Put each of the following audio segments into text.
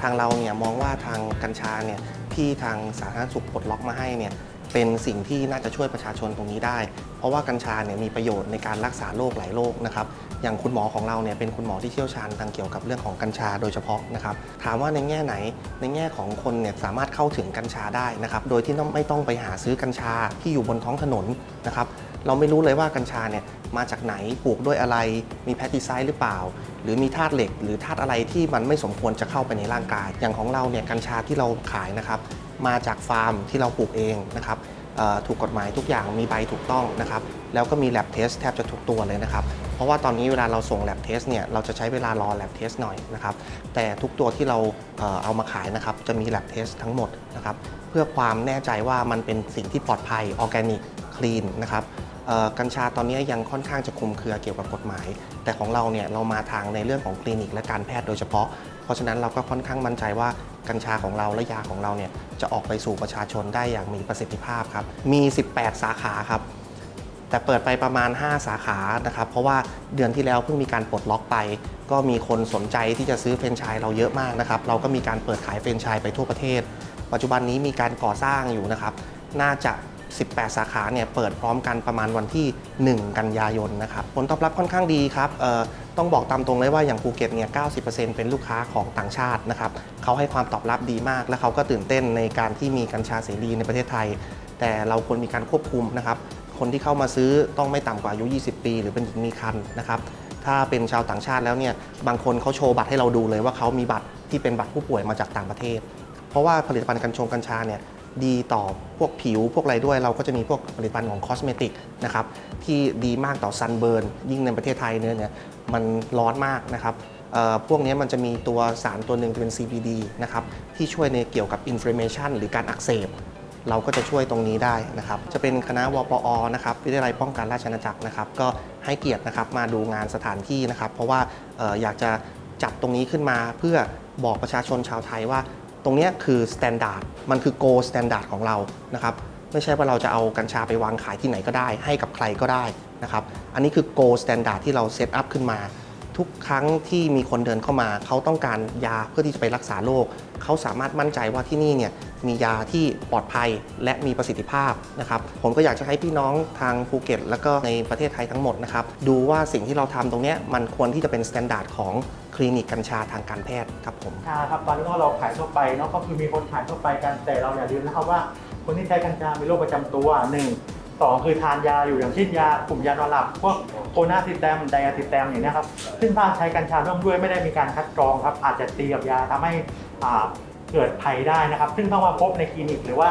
ทางเราเนี่ยมองว่าทางกัญชาเนี่ยที่ทางสาธารณสุขปลดล็อกมาให้เนี่ยเป็นสิ่งที่น่าจะช่วยประชาชนตรงนี้ได้ เพราะว่ากัญชาเนี่ยมีประโยชน์ในการรักษาโรคหลายโรคนะครับ อย่างคุณหมอของเราเนี่ยเป็นคุณหมอที่เชี่ยวชาญทางเกี่ยวกับเรื่องของกัญชาโดยเฉพาะนะครับ ถามว่าในแง่ไหน ในแง่ของคนเนี่ยสามารถเข้าถึงกัญชาได้นะครับ โดยที่ไม่ต้องไปหาซื้อกัญชาที่อยู่บนท้องถนนนะครับ เราไม่รู้เลยว่ากัญชาเนี่ยมาจากไหนปลูกด้วยอะไร มีแพสติไซด์หรือเปล่า หรือมีธาตุเหล็ก หรือธาตุอะไรที่มันไม่สมควรจะเข้าไปในร่างกาย อย่างของเราเนี่ยกัญชาที่เราขายนะครับมาจากฟาร์มที่เราปลูกเองนะครับถูกกฎหมายทุกอย่างมีใบถูกต้องนะครับแล้วก็มี lab test แทบจะทุกตัวเลยนะครับ เพราะว่าตอนนี้เวลาเราส่ง lab test เนี่ยเราจะใช้เวลารอ lab test หน่อยนะครับแต่ทุกตัวที่เราเอามาขายนะครับจะมี lab test ทั้งหมดนะครับเพื่อความแน่ใจว่ามันเป็นสิ่งที่ปลอดภัยออร์แกนิกคลีนนะครับ กัญชาตอนนี้ยังค่อนข้างจะคุมเครือเกี่ยวกับกฎหมาย แต่ของเราเนี่ยเรามาทางในเรื่องของคลินิกและการแพทย์โดยเฉพาะ เพราะฉะนั้นเราก็ค่อนข้างมั่นใจว่ากัญชาของเราและยาของเราเนี่ยจะออกไปสู่ประชาชนได้อย่างมีประสิทธิภาพครับ มี 18 สาขาครับ แต่เปิดไปประมาณ 5 สาขานะครับ เพราะว่าเดือนที่แล้วเพิ่งมีการปลดล็อกไป ก็มีคนสนใจที่จะซื้อเฟรนไชส์เราเยอะมากนะครับ เราก็มีการเปิดขายเฟรนไชส์ไปทั่วประเทศ ปัจจุบันนี้มีการก่อสร้างอยู่นะครับ น่าจะ 18 สาขาเนี่ยเปิดพร้อมกันประมาณวันที่ 1 กันยายนนะครับผลตอบรับค่อนข้างดีครับต้องบอกตามตรงเลยว่าอย่างภูเก็ตเนี่ย 90%เป็นลูกค้าของต่างชาตินะครับเขาให้ความตอบรับดีมาก และเขาก็ตื่นเต้นในการที่มีกัญชาเสรีในประเทศไทย แต่เราควรมีการควบคุมนะครับ คนที่เข้ามาซื้อต้องไม่ต่ำกว่าอายุ 20 ปี หรือเป็นหญิงมีครรภ์นะครับถ้าเป็นชาวต่างชาติแล้วเนี่ยบางคนเขาโชว์บัตรให้เราดูเลยว่าเขามีบัตรที่เป็นบัตรผู้ป่วยมาจากต่างประเทศ เพราะว่าผลิตภัณฑ์กัญชงกัญชาเนี่ย ดีต่อพวกผิวพวกอะไรด้วย เราก็จะมีพวกผลิตภัณฑ์ของคอสเมติกนะครับที่ดีมากต่อซันเบิร์นยิ่งในประเทศไทยเนี่ยเนี่ยมันร้อนมากนะครับพวกนี้มันจะมีตัวสารตัวหนึ่งเป็น CBD นะครับที่ช่วยในเกี่ยวกับ inflammation หรือการอักเสบเราก็จะช่วยตรงนี้ได้นะครับ จะเป็นคณะวปอนะครับวิทยาลัยป้องกันราชอาณาจักรนะครับ ก็ให้เกียรตินะครับมาดูงานสถานที่นะครับ เพราะว่าอออยากจะจัดตรงนี้ขึ้นมาเพื่อบอกประชาชนชาวไทยว่า ตรงนี้คือสแตนดาร์ดมันคือโกสแตนดาร์ดของเรานะครับไม่ใช่ว่าเราจะเอากัญชาไปวางขายที่ไหนก็ได้ ให้กับใครก็ได้นะครับอันนี้คือโกสแตนดาร์ดที่เราเซตอัพขึ้นมา ทุกครั้งที่มีคนเดินเข้ามา เขาต้องการยาเพื่อที่จะไปรักษาโรคเขาสามารถมั่นใจว่าที่นี่เนี่ยมียาที่ปลอดภัยและมีประสิทธิภาพนะครับผมก็อยากจะให้พี่น้องทางภูเก็ต แล้วก็ในประเทศไทยทั้งหมดนะครับดูว่าสิ่งที่เราทำตรงนี้มันควรที่จะเป็นมาตรฐานของคลินิกกัญชาทางการแพทย์ครับผมกัญชาครับตอนนี้เราขายทั่วไปเนาะก็คือมีคนขายทั่วไปกันแต่เราอย่าลืมนะครับว่าคนที่ใช้กัญชามีโรคประจำตัวหนึ่งสองคือทานยาอยู่อย่างเช่นยากลุ่มยานอนหลับพวก โคนาซิสแตมไดอะซิสแตมอย่างนี้ครับซึ่งถ้าใช้กัญชาร่วมด้วยไม่ได้มีการคัดกรองครับอาจจะตีกับยาทำให้เกิดภัยได้นะครับ ซึ่งต้องมาพบในคลินิกหรือว่า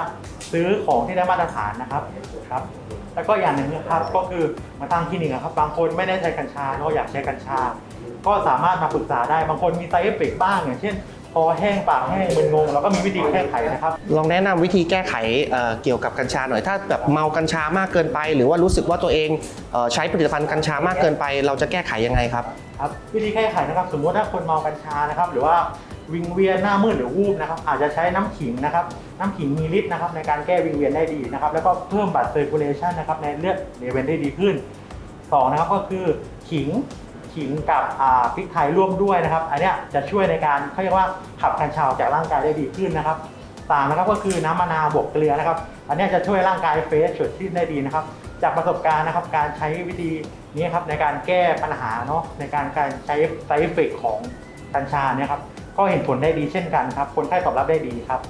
ซื้อของที่ได้มาตรฐานนะครับครับ แล้วก็อย่างหนึ่งนะครับก็คือมาทางคลินิกครับบางคนไม่ได้ใช้กัญชาเนาะอยากใช้กัญชา ก็สามารถมาปรึกษาได้บางคนมีไซเอฟเฟกบ้างอย่างเช่น คอแห้งปากแห้งมึนงงเราก็มีวิธีแก้ไขนะครับ ลองแนะนำวิธีแก้ไขเอ่อเกี่ยวกับกัญชาหน่อยถ้าแบบเมากัญชามากเกินไป หรือว่ารู้สึกว่าตัวเองเอ่อใช้ผลิตภัณฑ์กัญชามากเกินไป เราจะแก้ไขยังไงครับ ครับวิธีแก้ไขนะครับ สมมติถ้าคนเมากัญชานะครับ หรือว่าวิงเวียนหน้ามืดหรือวูบนะครับ อาจจะใช้น้ำขิงนะครับ น้ำขิงมีฤทธิ์นะครับ ในการแก้วิงเวียนได้ดีนะครับ แล้วก็เพิ่มบัตรเซอร์คูลเลชันนะครับในเลือดในเวนได้ดีขึ้นสองนะครับก็คือขิง ขิงกับพริกไทยร่วมด้วยนะครับ อันนี้จะช่วยในการเขาเรียกว่าขับกัญชาออกจากร่างกายได้ดีขึ้นนะครับสามนะครับก็คือน้ำมะนาวบวกเกลือนะครับ อันนี้จะช่วยร่างกายเฟสสดชื่นได้ดีนะครับ จากประสบการณ์นะครับการใช้วิธีนี้ครับในการแก้ปัญหาเนาะในการการใช้ไซฟเฟกของกัญชาเนี่ยครับก็เห็นผลได้ดีเช่นกันครับ คนไข้ตอบรับได้ดีครับ